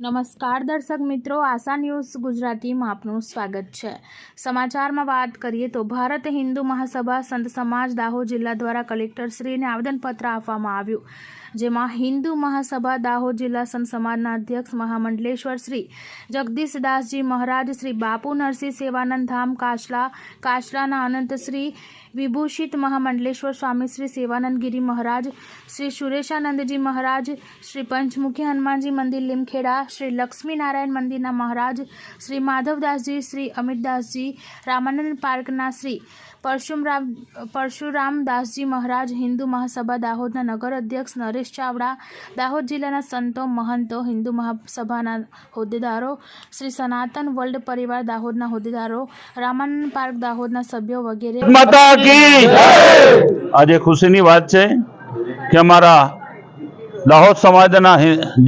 નમસ્કાર દર્શક મિત્રો, આશા ન્યૂઝ ગુજરાતીમાં આપનું સ્વાગત છે. સમાચારમાં વાત કરીએ તો ભારત હિન્દુ મહાસભા સંત સમાજ દાહોદ જિલ્લા દ્વારા કલેક્ટરશ્રીને આવેદનપત્ર આપવામાં આવ્યું, જેમાં હિન્દુ મહાસભા દાહોદ જિલ્લા સંત સમાજના અધ્યક્ષ મહામંડલેશ્વર શ્રી જગદીશદાસજી મહારાજ, શ્રી બાપુ નરસિંહ સેવાનંદ ધામ કાશલા કાશલાના અનંત શ્રી વિભૂષિત મહામંડલેશ્વર સ્વામી, શ્રી સેવાનંદગીરી મહારાજ, શ્રી સુરેશાનંદજી મહારાજ, શ્રી પંચમુખી હનુમાનજી મંદિર લીમખેડા શ્રી લક્ષ્મીનારાયણ મંદિરના મહારાજ, શ્રી માધવદાસજી, શ્રી અમિતદાસજી, રામાનંદ પાર્કના શ્રી પરશુરામ પરશુરામદાસજી મહારાજ, હિન્દુ મહાસભા, દાહોદના નગર અધ્યક્ષ નરેશ ચાવડા, દાહોદ જિલ્લાના સંતો મહંતો, હિન્દુ મહાસભાના હોદ્દેદારો, શ્રી સનાતન વર્લ્ડ પરિવાર, દાહોદના હોદ્દેદારો, રામાનંદ પાર્ક, દાહોદના સભ્યો વગેરે. આજે ખુશીની વાત છે કે અમારા દાહોદ સમાજના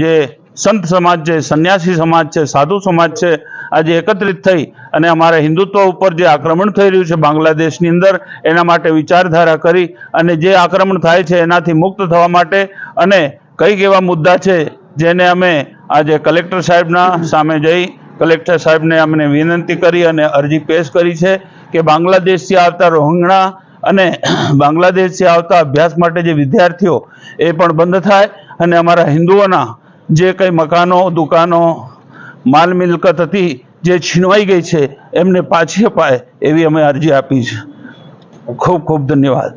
જે સંત સમાજ છે, સંન્યાસી સમાજ છે, સાધુ સમાજ છે, આજે એકત્રિત થઈ અને અમારા હિન્દુત્વ ઉપર જે આક્રમણ થઈ રહ્યું છે બાંગ્લાદેશની અંદર, એના માટે વિચારધારા કરી અને જે આક્રમણ થાય છે એનાથી મુક્ત થવા માટે અને કંઈક એવા મુદ્દા છે જેને અમે આજે કલેક્ટર સાહેબના સામે જઈ કલેક્ટર સાહેબને અમને વિનંતી કરી અને અરજી પેશ કરી છે કે બાંગ્લાદેશથી આવતા રોહિંગણા અને બાંગ્લાદેશથી આવતા અભ્યાસ માટે જે વિદ્યાર્થીઓ એ પણ બંધ થાય અને અમારા હિન્દુઓના જે કંઈ મકાનો, દુકાનો, માલ મિલકત હતી, જે છીનવાઈ ગઈ છે, એમને પાછી અપાય એવી અમે અરજી આપી છે. ખૂબ ખૂબ ધન્યવાદ.